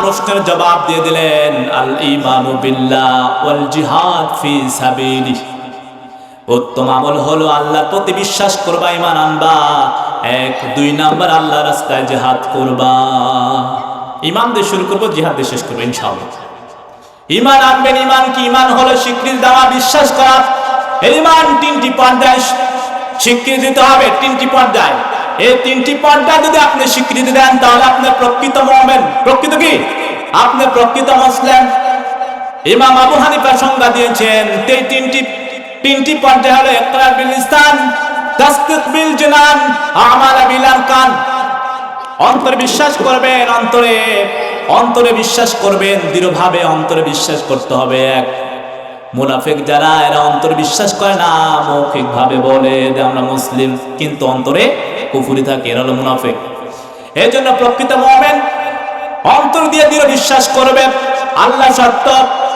প্রশ্নের জবাব দিয়ে দিলেন, আল ঈমানু বিল্লাহ উত্তম আমল হলো আল্লাহর প্রতি বিশ্বাস করবা ইমান আনবা। এক, দুই নাম্বার আল্লাহ রাস্তায় জেহাদ করবা। ইমান দিয়ে শুরু করব, জিহাদ দিয়ে শেষ করব, ইনশাআল্লাহ। ইমান আনবেন, ইমান কি? ইমান হলো স্বীকৃতি দেওয়া, বিশ্বাস করা। ইমান তিনটি পর্যায়ে স্বীকৃতি দিতে হবে, তিনটি পর্যায়ে। এই তিনটি পর্যায়ে যদি আপনি স্বীকৃতি দেন, তাহলে আপনি প্রকৃত মোমেন। প্রকৃত কি? আপনি প্রকৃত মুসলিম। ইমাম আবু হানিফা সংজ্ঞা দিয়েছেন এই তিনটি তিনটি পর্যায় হলো ইকরার বিল লিসান তাসদিক বিল জিনান, আমাল বিল আরকান অন্তরে বিশ্বাস করবেন, অন্তরে অন্তরে বিশ্বাস করবেন, দৃঢ়ভাবে অন্তরে বিশ্বাস করতে হবে। এক মুনাফিক যারা, এরা অন্তরে বিশ্বাস করে না মৌখিক ভাবে বলে যে আমরা মুসলিম, কিন্তু অন্তরে কুফুরি থাকে, এরা হলো মুনাফিক। এই জন্য প্রকৃত মোমেন অন্তর দিয়ে দৃঢ় বিশ্বাস করবে। আল্লাহ সত্য,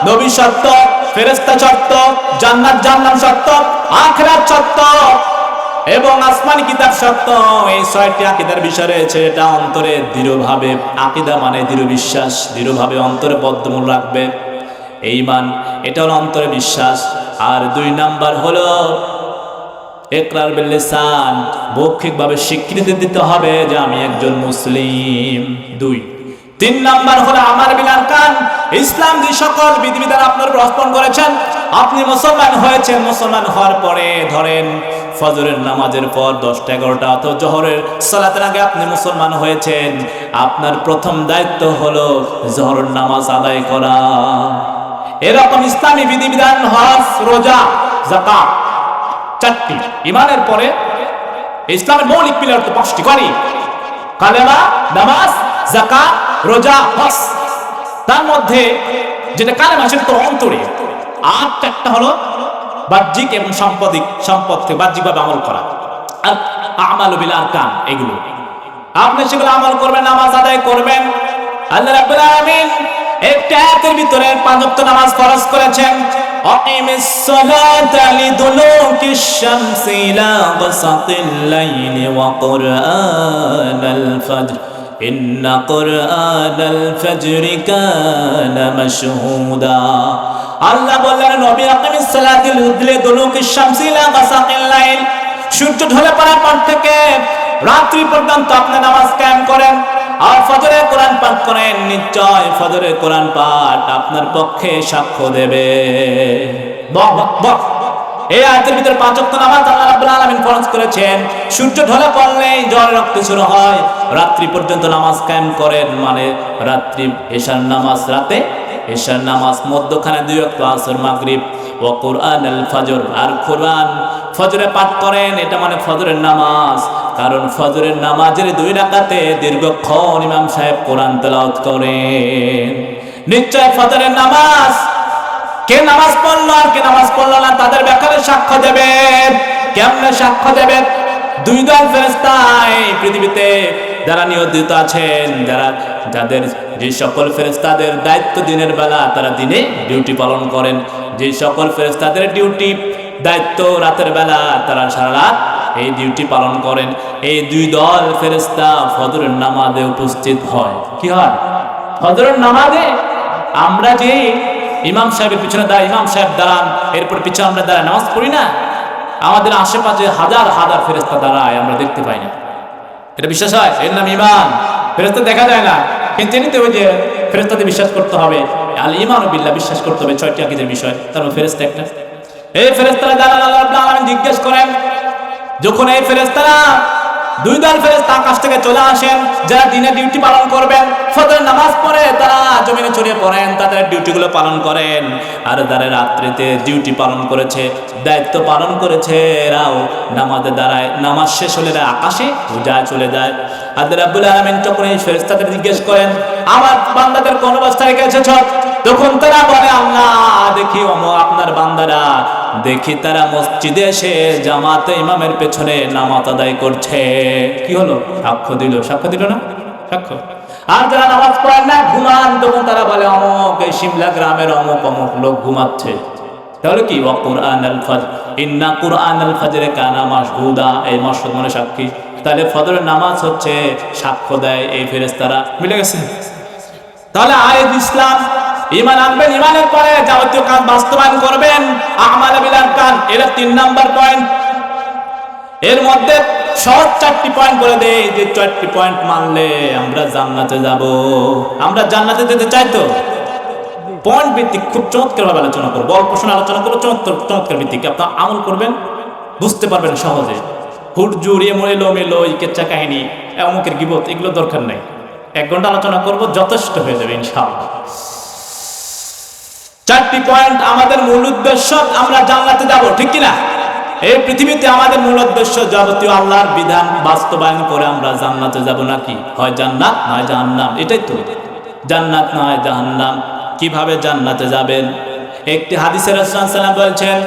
নবী সত্য ফেরেস্তা সত্য, জান্নাত জান্নাম সত্য, আখরাত সত্য। এবং আসমানি কিতাব সত্য? এই ছয়টি আকিদার বিষয় রয়েছে, এটা অন্তরে দৃঢ়ভাবে, আকিদা মানে দৃঢ় বিশ্বাস, দৃঢ়ভাবে অন্তরে বদ্ধমূল রাখবে। এই মান, এটা হলো অন্তরে বিশ্বাস। আর দুই নাম্বার হলো, একরার বিল্লিসান মৌখিকভাবে স্বীকৃতি দিতে হবে যে আমি একজন মুসলিম। দুই তিন নাম্বার হলো আমার বিলার কান ইসলাম যে সকল বিধিবিধান আপনার প্রস্পন করেছেন? আপনি মুসলমান হয়েছেন, মুসলমান হওয়ার পরে ধরেন ফজরের নামাজের পর দশটা এগারোটা অথবা জহরের সালাতের আগে আপনি মুসলমান হয়েছেন। আপনার প্রথম দায়িত্ব হলো জহরের নামাজ আদায় করা। এরকম ইসলামী বিধিবিধান, হজ, রোজা জাকা চারটি। ইমানের পরে ইসলামের মৌলিক পিলার তো পাঁচটি। করি কালেমা, নামাজ জাকাত রোজা, হজ, তার মধ্যে যেটা কালেমা সেটা তো অন্তরে। আর চারটা হলো বাহ্যিক এবং সম্পদিক সম্পদ থেকে বাহ্যিকভাবে আমল করা। আর আমাল বিল আরকান, এগুলো। আপনি সেগুলো আমল করবেন, নামাজ আদায় করবেন। আল্লাহ রাব্বুল আলামিন একটা আয়াতের ভিতরে পাঁচ ওয়াক্ত নামাজ ফরজ করেছেন। শামসি ইলা গাসাকিল লাইলি ওয়া কুরআনাল ফজর। إن قرآن الفجر كان مشهودا আল্লাহ বললেন নবী আকিমিস সালাতি লিদুলুকিশ শামসি ইলা গাসাকিল লাইল সূর্য ঢলে পড়ার পর থেকে রাত্রি পর্যন্ত আপনি নামাজ কায়েম করেন আর ফজরে কোরআন পাঠ করেন নিশ্চয় ফজরে কোরআন পাঠ আপনার পক্ষে সাক্ষ্য দেবে বক বক বক এই আয়াতের ভিতরে পাঁচ ওয়াক্ত নামাজ আল্লাহ রাব্বুল আলামিন ফরজ করেছেন। সূর্য ঢলে পড়লেই জ্বর রক্ত শুরু হয়। রাত্রি পর্যন্ত নামাজ কায়েম করেন মানে রাত্রি এশার নামাজ রাতে, এশার নামাজ মধ্যখানে দুই ওয়াক্ত আসর, মাগরিব ও কোরআন আল ফজর। আর কোরআন ফজরে পাঠ করেন, এটা মানে ফজরের নামাজ। কারণ ফজরের নামাজের দুই রাকাতে দীর্ঘক্ষণ ইমাম সাহেব কোরআন তেলাওয়াত করেন। নিশ্চয় ফজরের নামাজ কে নামাজ পড়ল আর কে নামাজ পড়ল না, তাদের ব্যাপারে সাক্ষ্য দেবেন কেমনে সাক্ষ্য দেবেন দুই দল ফেরেস্তা এই পৃথিবীতে যারা নিয়োজিত আছেন, যারা, যাদের যে সকল ফেরেস্তাদের দায়িত্ব দিনের বেলা তারা দিনে ডিউটি পালন করেন, যে সকল ফেরেস্তাদের ডিউটি দায়িত্ব রাতের বেলা তারা সারা রাত এই ডিউটি পালন করেন। এই দুই দল ফেরেস্তা ফজরের নামাজে উপস্থিত হয়। কি হয়? ফজরের নামাজে আমরা যে ইমাম সাহেবের পিছনে দাঁড়ায়, ইমাম সাহেব দাঁড়ান, এরপর পিছনে আমরা দাঁড়ায় নামাজ পড়ি না? আমাদের আশেপাশে হাজার হাজার ফেরেস্তা দাঁড়ায়, আমরা দেখতে পাই না। এটা বিশ্বাস হয়? এর নাম ইমান ফেরেস্তা দেখা যায় না। কিন্তু এমনিতে ওই যে ফেরেস্তাতে বিশ্বাস করতে হবে। আল ইমান বিল্লা বিশ্বাস করতে হবে, ছয়টি আকিদের বিষয়। তার ফেরেস্তা একটা। এই ফেরেস্তারা দাঁড়ান, আল্লাহ জিজ্ঞেস করেন, যখন এই ফেরেস্তারা দুই দল ফেরেস্তা আকাশ থেকে চলে আসেন। যারা দিনে ডিউটি পালন করবেন ফজর নামাজ পড়ে তারা জমিনে ছড়িয়ে পড়েন, তাদের ডিউটিগুলো পালন করেন। আর যারা রাত্রিতে ডিউটি পালন করেছে, দায়িত্ব পালন করেছে, এরাও নামাজে দাঁড়ায়। নামাজ শেষ হলে আকাশে পূজায় চলে যায়। আর রাব্বুল আলামিন যখন এই ফেরেস্তাদের জিজ্ঞেস করেন, আমার বান্দাদের কোন অবস্থায় রেখে এসেছ তখন তারা বলে, আল্লাহ, দেখি অম আপনার বান্দারা দেখি তারা মসজিদে এসে জামাতে ইমামের পেছনে নামাজ আদায় করছে। কি হলো? সাক্ষ্য দিল। সাক্ষ্য দিল না? সাক্ষ্য? আর যারা নামাজ পড়েন না, ঘুমান, তখন তারা বলে, অমুক এই সিমলা গ্রামের অমুক অমুক লোক ঘুমাচ্ছে। তাহলে কি? ওয়া কুরআন আল ফজর। ইন্না কুরআন আল ফজরে কানা মাশহুদা। এই মাসুদ মানে সাক্ষী। তাহলে ফজরের নামাজ হচ্ছে সাক্ষ্য দেয় এই ফেরেশতারা। মিলে গেছে? তাহলে আয়েদ ইসলাম ইমান আনবেন ইমানের পরে যাবতীয় কাজ বাস্তবায়ন করবেন। আমাল বিলার কান এটা তিন নাম্বার পয়েন্ট এর মধ্যে সহজ চারটি পয়েন্ট করে দেই, যে চারটি পয়েন্ট মানলে আমরা জান্নাতে যাব। আমরা জান্নাতে যেতে চাই তো? পয়েন্ট ভিত্তিক খুব চমৎকার ভাবে আলোচনা করব। অল্প সময় আলোচনা করব চমৎকার চমৎকার ভিত্তিক। আপনার আমল করবেন, বুঝতে পারবেন সহজে। হুট জুড়িয়ে মরে লো মেলো এই কেচ্চা কাহিনী অমুকের গিবত, এগুলো দরকার নেই। এক ঘণ্টা আলোচনা করব, যথেষ্ট হয়ে যাবে, ইনশাআল্লাহ। চারটি পয়েন্ট আমাদের মূল উদ্দেশ্য, আমরা জান্নাতে যাব, ঠিক কিনা? এই পৃথিবীতে আমাদের মূল উদ্দেশ্য যাবতীয় আল্লাহর বিধান বাস্তবায়ন করে আমরা জান্নাতে যাব নাকি? হয় জান্নাত, নয় জাহান্নাম? এটাই তো। জান্নাত নয় জাহান্নাম। কীভাবে জান্নাতে যাবেন? একটি হাদিসের সাল্লাম বলছেন,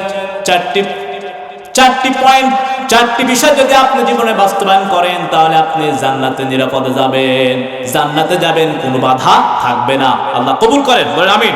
চারটি চারটি পয়েন্ট, চারটি বিষয় যদি আপনি জীবনে বাস্তবায়ন করেন, তাহলে আপনি জান্নাতে নিরাপদে যাবেন। জান্নাতে যাবেন, কোনো বাধা থাকবে না। আল্লাহ কবুল করেন, বলেন আমিন।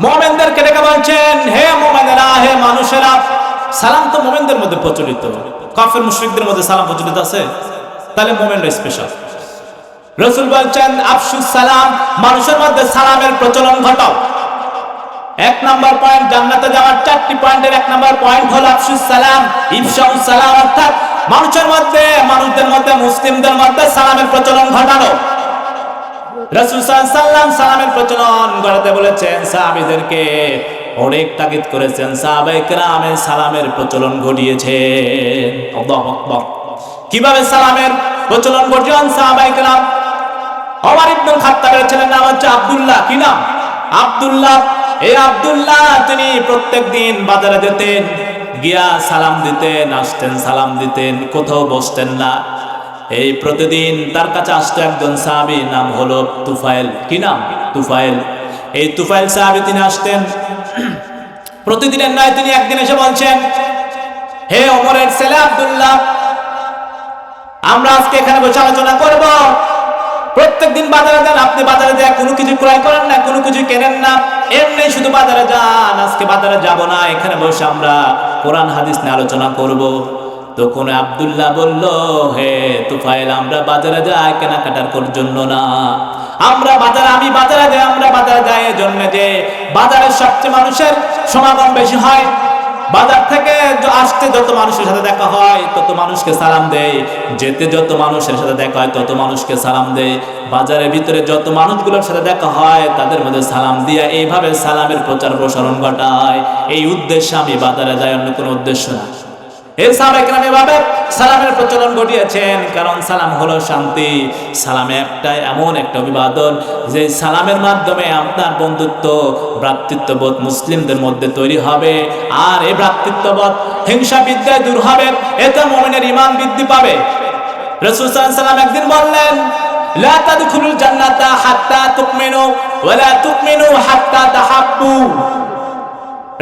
মুমিনদেরকে ডেকে বলছেন, হে মুমিনেরা, হে মানুষেরা, সালাম তো মুমিনদের মধ্যে প্রচলিত। কাফের মুশরিকদের মধ্যে সালাম প্রচলিত আছে? তাহলে মুমিনরা স্পেশাল রসুল বলছেন, আফসুস সালাম, মানুষের মধ্যে সালামের প্রচলন ঘটাও। এক নাম্বার পয়েন্ট জান্নাতে যাওয়ার চারটি পয়েন্টের এক নাম্বার পয়েন্ট হলো আফসুস সালাম, ইফশাউস সালাম, অর্থাৎ মানুষের মধ্যে, মানুষদের মধ্যে, মুসলিমদের মধ্যে সালামের প্রচলন ঘটানো। কীভাবে সালামের প্রচলন আব্দুল্লাহ, কি নাম? আব্দুল্লাহ। এই আব্দুল্লাহ, তিনি প্রত্যেক দিন বাজারে যেতেন, গিয়া সালাম দিতেন, আসতেন, সালাম দিতেন, কোথাও বসতেন না। এই প্রতিদিন তার কাছে আসতো একজন সাহাবী, নাম হলো তুফাইল কি নাম? তুফাইল এই তুফাইল সাহাবী তিনি আসতেন। প্রতিদিনের নয় তিনি একদিন এসে বলছেন, হে ওমরের ছেলে আব্দুল্লাহ, আমরা আজকে এখানে বসে আলোচনা করব। প্রত্যেকদিন বাজারে যান, আপনি বাজারে যায় কোনো কিছু ক্রয় করেন না, কোনো কিছু কেনেন না। এমনি শুধু বাজারে যান, আজকে বাজারে যাব না, এখানে বসে আমরা কোরআন, হাদিস নিয়ে আলোচনা করব। তখন আব্দুল্লাহ বলল, হে তুফাইল আমরা বাজারে যাই কেনাকাটার করার জন্য না। আমরা বাজারে, আমি বাজারে যাই, আমরা বাজারে যাই এই জন্য যে বাজারের সবচেয়ে মানুষের সমাগম বেশি হয়। বাজার থেকে আসতে যত মানুষের সাথে দেখা হয়, তত মানুষকে সালাম দেয় যেতে যত মানুষের সাথে দেখা হয়, তত মানুষকে সালাম দেয় বাজারের ভিতরে যত মানুষগুলোর সাথে দেখা হয়, তাদের মধ্যে সালাম দিয়ে এইভাবে সালামের প্রচার প্রসারণ ঘটায়। এই উদ্দেশ্যে আমি বাজারে যাই, অন্য কোনো উদ্দেশ্য না। সালামের প্রচলন ঘটিয়েছেন। কারণ সালাম হলো শান্তি। সালামে একটা এমন একটা অভিবাদন, যে সালামের মাধ্যমে আপনার বন্ধুত্ব, ভ্রাতৃত্ববোধ মুসলিমদের মধ্যে তৈরি হবে। আর এই ভ্রাতৃত্ববোধ হিংসা বিদ্যায় দূর হবে, এতে মোমেনের ইমান বৃদ্ধি পাবে। রসুল সাল্লাম একদিন বললেন তাদখুলুল জান্নাতা হাত্তা তুকমিনু ওয়া লা তুকমিনু হাত্তা তাহাব্বু।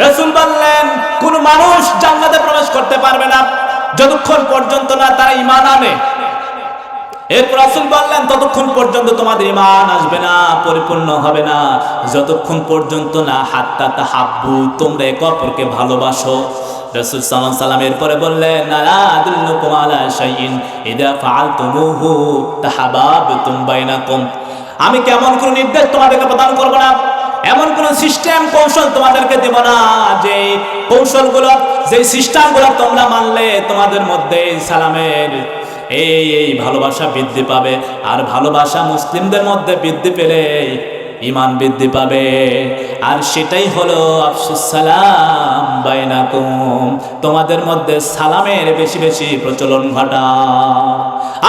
রসুল বললেন, কোন মানুষ জান্নাতে প্রবেশ করতে পারবে না, যতক্ষণ পর্যন্ত না তারা ইমান আনে। এরপর রাসূল বললেন, ততক্ষণ পর্যন্ত তোমাদের ইমান আসবে না, পরিপূর্ণ হবে না। যতক্ষণ পর্যন্ত না হাত্তা তাহাব্বু, তোমরা একে অপরকে ভালোবাসো। রাসূল আলাইহি সাল্লাম এরপরে বললেন আমি কেমন কোন নির্দেশ তোমাদেরকে প্রদান করব না? এমন কোন সিস্টেম কৌশল তোমাদেরকে দেব না যে কৌশলগুলো, যে সিস্টেমগুলো তোমরা মানলে তোমাদের মধ্যে সালামের এই এই ভালোবাসা বৃদ্ধি পাবে। আর ভালোবাসা মুসলিমদের মধ্যে বৃদ্ধি পেলে ইমান বৃদ্ধি পাবে। আর সেটাই হলো, আফসুস সালাম বাইনাকুম, তোমাদের মধ্যে সালামের বেশি বেশি প্রচলন ঘটা।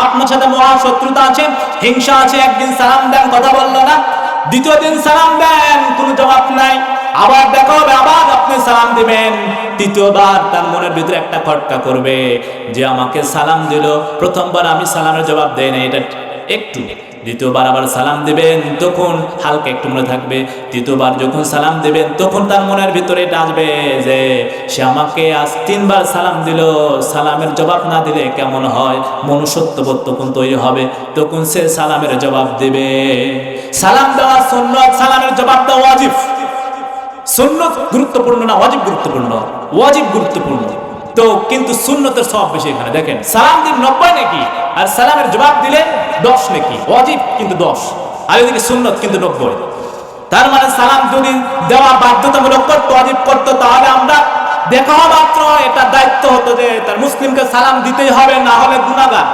আপনার সাথে মহাশত্রুতা আছে, হিংসা আছে, একদিন সালাম দেন কথা বলল না। দ্বিতীয় দিন সালাম দেন, কোনো জবাব নাই। আবার দেখা হবে, আবার আপনি সালাম দিবেন। তৃতীয়বার তার মনের ভিতরে একটা খটকা করবে, যে আমাকে সালাম দিল। প্রথমবার আমি সালামের জবাব দেই না এটা একটু দ্বিতীয়বার আবার সালাম দিবেন, তখন হালকা একটু মনে থাকবে। তৃতীয়বার যখন সালাম দিবেন, তখন তার মনের ভিতরে এটা আসবে যে, সে আমাকে আজ তিনবার সালাম দিল, সালামের জবাব না দিলে কেমন হয়? মনুষ্যত্ববোধ তখন তৈরি হবে, তখন সে সালামের জবাব দিবে। সালাম দেওয়া সুন্নত, সালামের জবাব দেওয়া ওয়াজিব। সুন্নত গুরুত্বপূর্ণ না ওয়াজিব গুরুত্বপূর্ণ? ওয়াজিব গুরুত্বপূর্ণ। তো কিন্তু সুন্নতের সব বেশি এখানে, দেখেন। সালাম দিন নব্বই নাকি? আর সালামের জবাব দিলে দশ নাকি? ওয়াজিব কিন্তু দশ। আর এদিকে সুন্নত কিন্তু নব্বই। তার মানে সালাম যদি দেওয়া বাধ্যতামূলক করতো, অজিব করতো, তাহলে আমরা দেখা মাত্র এটা দায়িত্ব হতো যে তার মুসলিমকে সালাম দিতেই হবে, না হলে গুণাগার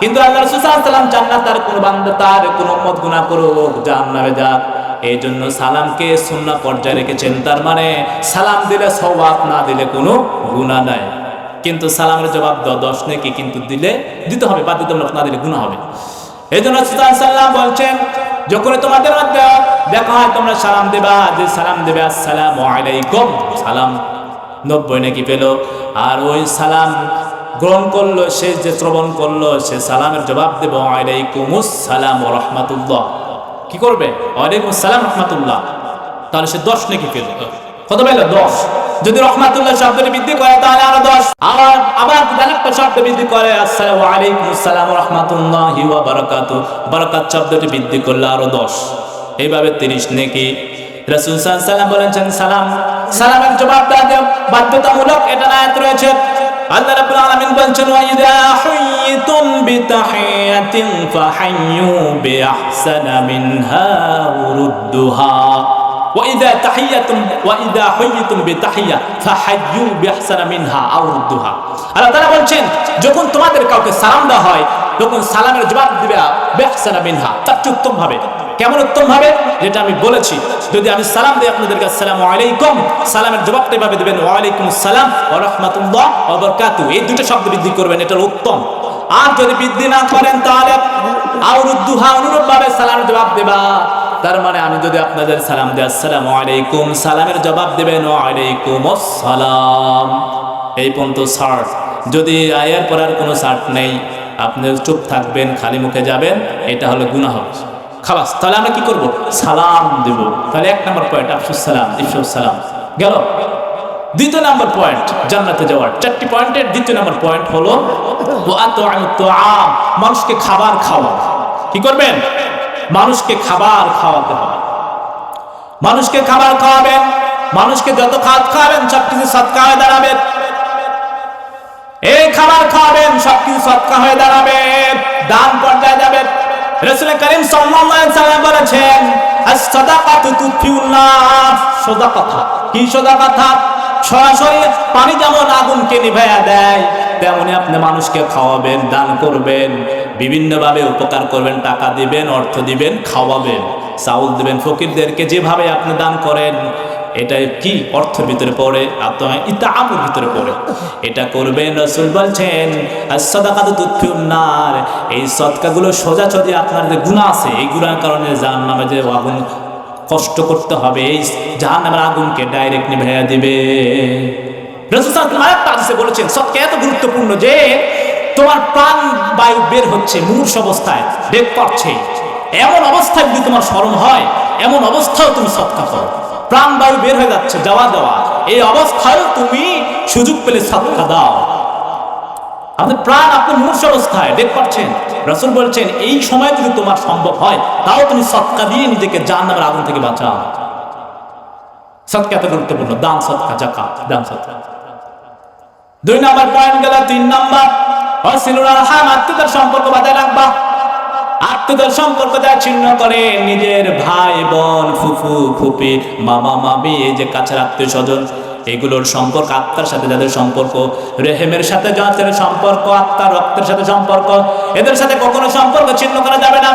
কিন্তু আল্লাহ রসুল সাল্লাম চান না তার কোনো বান্ধব তার কোনো মত গুণা করুক, জাহান্নামে যাক। এই জন্য সালামকে সুন্না পর্যায়ে রেখেছেন। তার মানে সালাম দিলে সওয়াব, না দিলে কোনো গুণা নাই। কিন্তু সালামের জবাব দাও দশ নাকি কিন্তু দিলে দিতে হবে বাধ্যতামূলক না দিলে গুণা হবে। এই জন্য সাল্লাম বলছেন, যখন তোমাদের মধ্যে দেখা হয় তোমরা সালাম দেবা, যে সালাম দেবে, আসসালাম আলাইকুম, সালাম নব্বই নাকি পেল। আর ওই সালাম গ্রহণ করল, সে যে শ্রবণ করল, সে সালামের জবাব দেব আলাইকুমুস সালাম ও রহমাতুল্লাহ। কি করবে? ওয়ালাইকুম সালাম রহমাতুল্লাহ। তাহলে সে দশ নাকি পেল। কত পেল? দশ। যদি রহমাতুল্লাহ শব্দটি বৃদ্ধি করে, তাহলে আরও দশ। আবার আবার আরেকটা শব্দ বৃদ্ধি করে, আসসালামু আলাইকুম, আসসালাম রহমাতুল্লাহি ওয়া বারাকাতু বারাকাত শব্দটি বৃদ্ধি করলে আরও দশ। এইভাবে তিরিশ নাকি। বলেছেন, সালাম। সালামের জবাব দেওয়া বাধ্যতামূলক, এটা রয়েছে। আল্লাহ রাব্বুল আলামিন বিতাহিয়াতিন ফাহাইয়ু বিআহসানা মিনহা উরুদ্দুহা ওয়াইদা তাহিয়াতুম ওয়াইদা বিতাহিয়া ফাহাইয়ু মিনহা আল্লাহ তাআলা যখন তোমাদের কাউকে সালাম দেওয়া হয়, তখন সালামের জবাব মিনহা। ভাবে কেমন উত্তম ভাবে যেটা আমি বলেছি। যদি আমি সালাম দিই আপনাদের কাছে, সালাম আলাইকুম সালামের জবাবটা এভাবে সালাম ওয়া রাহমাতুল্লাহ ওয়া বারাকাতু এই দুটো শব্দ বৃদ্ধি করবেন এটা উত্তম। আর যদি বৃদ্ধি না করেন, তাহলে আউরুদ্দুহা অনুরূপভাবে সালাম জবাব দেবা। তার মানে আমি যদি আপনাদের সালাম দিই, আসসালামু আলাইকুম। সালামের জবাব দেবেন ওয়ালাইকুম আসসালাম এই পর্যন্ত শার্ট যদি আয়ের পর আর কোনো শার্ট নেই, আপনি চুপ থাকবেন, খালি মুখে যাবেন, এটা হলো গুনাহ। হবে খালাস, তাহলে আমরা কি করব? সালাম দেব। তাহলে এক নম্বর পয়েন্ট আফসুস সালাম ইফসুস সালাম গেল? দ্বিতীয় নম্বর পয়েন্ট, জান্নাতে যাওয়ার। চারটি পয়েন্টের দ্বিতীয় নম্বর পয়েন্ট হলো মানুষকে খাবার খাওয়া। কি করবেন? মানুষকে খাবার খাওয়াতে হবে। মানুষকে খাবার খাওয়াবেন, মানুষকে যত খাদ খাওয়াবেন সবকিছু সৎকা হয়ে দাঁড়াবে। এই খাবার খাওয়াবেন সবকিছু সৎকা হয়ে দাঁড়াবে। দান পর্যায়ে যাবে। রসুল করিম বলেছেন সোজা কথা কি সোজা কথা সরাসরি পানি যেমন আগুনকে নিভাইয়া দেয়, তেমনি আপনি মানুষকে খাওয়াবেন, দান করবেন। বিভিন্নভাবে উপকার করবেন, টাকা দিবেন, অর্থ দিবেন, খাওয়াবেন, চাউল দিবেন, ফকিরদেরকে যেভাবে আপনি দান করেন এটা কি অর্থের ভিতরে পড়ে আপনার ইতামের ভিতরে পড়ে। এটা করবেন রসুল বলছেন তুৎফিউন্নার এই সৎকাগুলো সোজা সোজাসুজি আপনার যে গুণা আছে, এই গুণার কারণে যার নামে যে আগুন কষ্ট করতে হবে, এই জাহান নামের আগুনকে ডাইরেক্ট নিভাইয়া দিবে। রসুল বলেছেন সৎকা এত গুরুত্বপূর্ণ যে তোমার প্রাণ বায়ু বের হচ্ছে মূর্ষ অবস্থায় বেগ করছে। এমন অবস্থায় যদি তোমার স্মরণ হয়, এমন অবস্থাও তুমি সৎকা করো। প্রাণ বায়ু বের হয়ে যাচ্ছে, যাওয়া দেওয়া। এই অবস্থায় তুমি সুযোগ পেলে সৎকা দাও। আপনার প্রাণ আপনার মূর্ষ অবস্থায় বেগ পাচ্ছেন রসুল বলছেন, এই সময় যদি তোমার সম্ভব হয়, তাও তুমি সৎকা দিয়ে নিজেকে জান নামের আগুন থেকে বাঁচাও। সৎকা এত গুরুত্বপূর্ণ, দান সৎকা দান সৎকা। দুই নাম্বার পয়েন্ট গেল, তিন নাম্বার। অসিলুল আরহাম আত্মীয়তার সম্পর্ক বাজায় রাখবা। সম্পর্ক যা ছিন্ন করে। নিজের ভাই, বোন, ফুফু, ফুপি, মামা, মামি, এই যে কাছের আত্মীয় স্বজন এগুলোর সম্পর্ক, আত্মার সাথে যাদের সম্পর্ক, রেহেমের সাথে যাদের সম্পর্ক আত্মার রক্তের সাথে সম্পর্ক, এদের সাথে কখনো সম্পর্ক ছিন্ন করা যাবে না।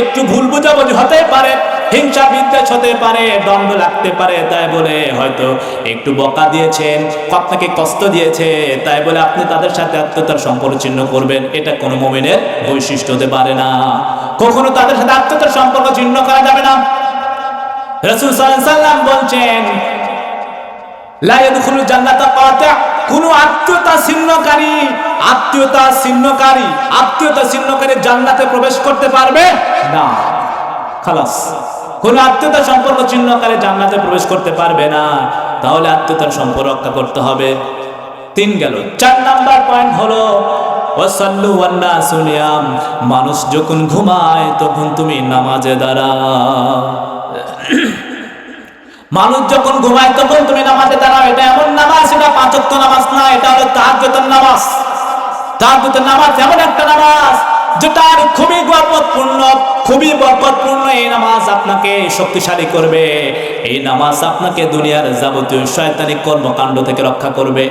একটু ভুল বুঝাবুঝি হতে পারে। হিংসা বিদ্বেষ হতে পারে, দণ্ড লাগতে পারে, তাই বলে হয়তো একটু বকা দিয়েছেন, আপনাকে কষ্ট দিয়েছে, তাই বলে আপনি তাদের সাথে আত্মতার সম্পর্ক চিহ্ন করবেন, এটা কোনো মোমেনের বৈশিষ্ট্য হতে পারে না। কখনো তাদের সাথে আত্মতার সম্পর্ক চিহ্ন করা যাবে না। রসুল সাল্লাম বলছেন, লা ইয়াদখুলুল জান্নাতা কাতি' কোন আত্মীয়তা ছিন্নকারী আত্মীয়তা ছিন্নকারী আত্মীয়তা ছিন্নকারী জান্নাতে প্রবেশ করতে পারবে? না। খালাস। কোন আত্মীয়তা সম্পর্ক ছিন্নকারী জান্নাতে প্রবেশ করতে পারবে না। তাহলে আত্মীয়তার সম্পর্ক রক্ষা করতে হবে। তিন গেল। চার নাম্বার পয়েন্ট হলো মানুষ যখন ঘুমায়, তখন তুমি নামাজে দাঁড়াও। মানুষ যখন ঘুমায়, তখন তুমি নামাজে দাঁড়াও। এটা এমন নামাজ, এটা পাঁচত্ব নামাজ না, এটা হলো তাহাজ্জুদের নামাজ। তাহাজ্জুদের নামাজ এমন একটা নামাজ যেটার খুবই গর্বপূর্ণ খুবই বরকতপূর্ণ এই নামাজ আপনাকে শক্তিশালী করবে। এই নামাজ আপনাকে দুনিয়ার যাবতীয় শয়তানি কর্মকাণ্ড থেকে রক্ষা করবে।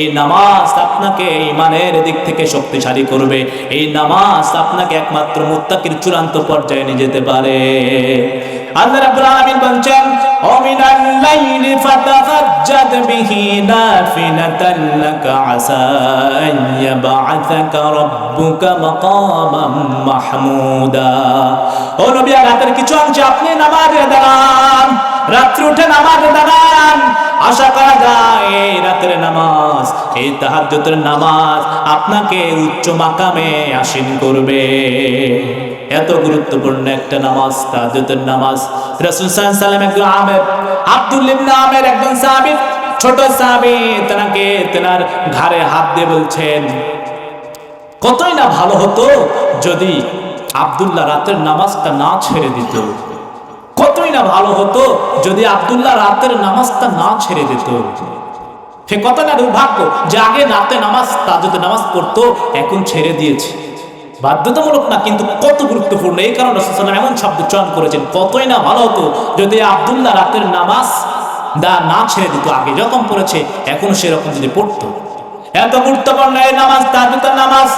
এই নামাজ আপনাকে ইমানের দিক থেকে শক্তিশালী করবে। এই নামাজ আপনাকে একমাত্র মুত্তাকির চূড়ান্ত পর্যায়ে নিয়ে যেতে পারে। আল্লাহ রাব্বুল আলামিন বলেন ও মিনাল লাইলি ফাতাহাজ্জাদ বিহি নাফিলাতান লাকা আসা আন ইয়াবআসাকা রাব্বুকা মাকামান মাহমুদা। ও নবী রাতের কিছু অংশে আপনি নামাজে দাঁড়ান। রাত্রি উঠে নামাজে দাঁড়ান আশা করা যায় এই রাতের নামাজ, এই তাহাজ্জুদের নামাজ আপনাকে উচ্চ মাকামে আসীন করবে। এত গুরুত্বপূর্ণ একটা নামাজ, তাহাজ্জুদের নামাজ। রাসূল সাল্লাল্লাহু আলাইহি একজন আমের, আব্দুল ইবনে আমের একজন সাহাবী, ছোট সাহাবী, তেনাকে তেনার ঘাড়ে হাত দিয়ে বলছেন, কতই না ভালো হতো যদি আব্দুল্লাহ রাতের নামাজটা না ছেড়ে দিত। না ভালো হতো যদি আব্দুল্লাহ রাতের নামাজটা না ছেড়ে দিত। সে কত না, দুর্ভাগ্য যে আগে রাতে নামাজ, তাজতে নামাজ পড়তো, এখন ছেড়ে দিয়েছে। বাধ্যতামূলক না, কিন্তু কত গুরুত্বপূর্ণ। এই কারণে রসুলাম এমন শব্দ চয়ন করেছেন, কতই না ভালো হতো যদি আব্দুল্লাহ রাতের নামাজ দা, না ছেড়ে দিত, আগে যখন পড়েছে এখন সেরকম যদি পড়তো। এত গুরুত্বপূর্ণ এই নামাজ তাজুতের নামাজ,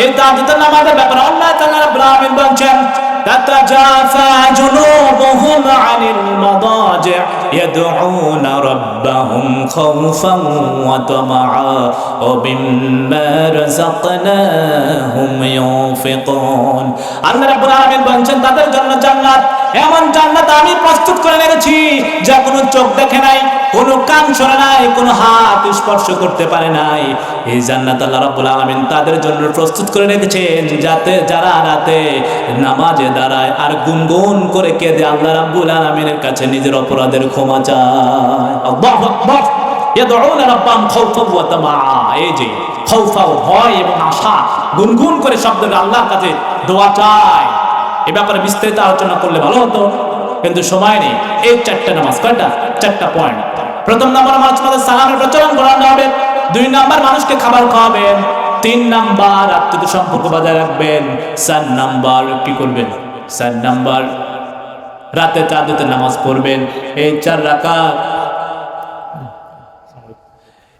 এই তাজুতের নামাজের ব্যাপারে তাআলা রাব্বুল আলামিন বলছেন تتجافى جنوبهم عن المضاجع يدعون ربهم خوفا وطمعا ومما رزقناهم ينفقون আল্লাহ রাব্বুল আলামিন বলছেন তাদের জন্য জান্নাত এমন জান্নাত আমি প্রস্তুত করে রেখেছি যা কোনো চোখ দেখে নাই, কোনো কান শোনে নাই, কোনো হাত স্পর্শ করতে পারে নাই। এই জান্নাত আল্লাহ রাব্বুল আলামিন তাদের জন্য প্রস্তুত করে রেখেছেন, যাতে যারা রাতে নামাজে দাঁড়ায় আর গুনগুন করে কেঁদে, আল্লাহ রাব্বুল আলামিনের কাছে নিজের অপরাধের ক্ষমা চায়। আল্লাহু আকবার। ইয়াদউন রাব্বাম খাউফাও ওয়া তামাআ। এই যে, খাউফাও, ভয় এবং আশা, গুনগুন করে শব্দ আল্লাহর কাছে দোয়া চায়। এ ব্যাপারে বিস্তারিত আলোচনা করলে ভালো হতো। কিন্তু সময় নেই। এই চারটা নামাজ, কয়টা? চারটা পয়েন্ট প্রথম নাম্বার মানুষ মাঝে সালামের প্রচলন করানো হবে। দুই নাম্বার মানুষকে খাবার খাওয়াবেন। তিন নাম্বার আত্মীয় সম্পর্ক বজায় রাখবেন। চার নাম্বার কি করবেন? চার নাম্বার রাতে চাঁদতে নামাজ পড়বেন। এই চার রাখা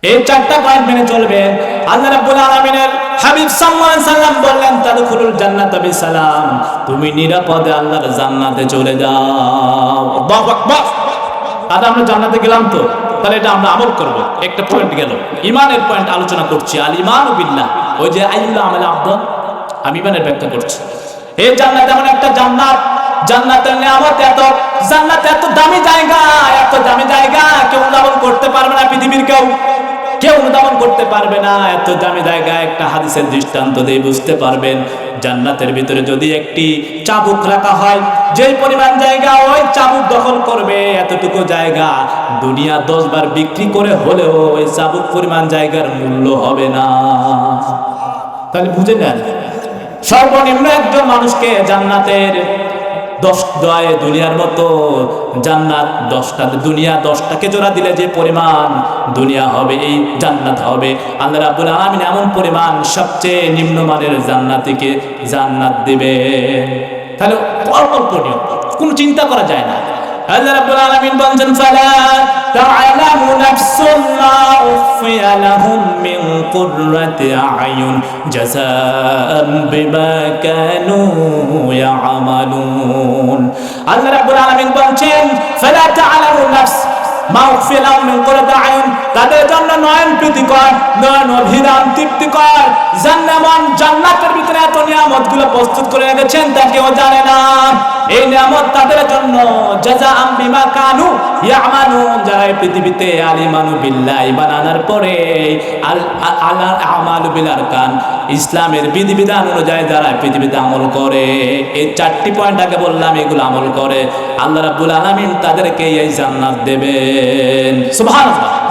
এই চারটা পয়েন্ট মেনে চলবেন। আল্লাহ রাব্বুল আলামিনের হাবিব সাল্লাল্লাহু আলাইহি সাল্লাম বললেন, তাদখুলুল জান্নাতা বিসালাম তুমি নিরাপদে আল্লাহর জান্নাতে চলে যাও। আল্লাহু আকবার। আজ আমরা জান্নাতে গেলাম তো? তাহলে এটা আমরা আমল করব। একটা পয়েন্ট গেল। ইমানের পয়েন্ট আলোচনা করছি। আল ইমান বিল্লাহ। ওই যে আইয়ুল্লাহ আমাল আব্দ, আমি ইমানের ব্যাখ্যা করছি। এই জান্নাত, এমন একটা জান্নাত। জান্নাতের নিয়ামত এত, জান্নাত এত দামি জায়গা, এত দামি জায়গা, কেউ উদ্ভাবন করতে পারবে না পৃথিবীর কেউ। কেউ অনুধাবন করতে পারবে না। এত দামি জায়গা একটা হাদিসের দৃষ্টান্ত দিয়ে বুঝতে পারবেন, জান্নাতের ভিতরে যদি একটি চাবুক রাখা হয়, যেই পরিমাণ জায়গা ওই চাবুক দখল করবে, এতটুকু জায়গা দুনিয়া দশ বার বিক্রি করে হলেও ওই চাবুক পরিমাণ জায়গার মূল্য হবে না। তাহলে বুঝে নেন, সর্বনিম্ন একজন মানুষকে জান্নাতের দশ দয় দুনিয়ার মতো, জান্নাত দশটা, দুনিয়া দশটাকে জোড়া দিলে যে পরিমাণ দুনিয়া হবে, এই জান্নাত হবে। আল্লাহ রাবুল আলমিন এমন পরিমাণ সবচেয়ে নিম্নমানের জান্নাতিকে জান্নাত দিবে। তাহলে অল্পনীয় কোনো চিন্তা করা যায় না। আল্লাহ রাব্বুল আলমিন বলছেন, ফালা تعلم نفس ما أخفي لهم من قرة أعين جزاء بما كانوا يعملون الله رب العالمين বলছেন فلا تعلم نفس মাগফিরাম মিন কুররাতি আয়ুন তাদের জন্য নয়ন প্রীতিকর নয়ন অভিরাম তৃপ্তিকর জান্নামান জান্নাতের ভিতরে এত নিয়ামতগুলো প্রস্তুত করে রেখেছেন তা কেউ জানে না এই নিয়ামত তাদের জন্য জাযাআম বিমা কানু ইয়ামালুন, যারা এই পৃথিবীতে আলিমানু বিল্লাহ ইমান আনার পরে আল, আলা আমালু বিল আরকান ইসলামের বিধিবিধান অনুযায়ী যারা পৃথিবীতে আমল করে, এই চারটি পয়েন্ট আগে বললাম, এগুলো আমল করে, আল্লাহ রাব্বুল আলামিন তাদেরকে এই জান্নাত দেবেন। সুবহানাল্লাহ।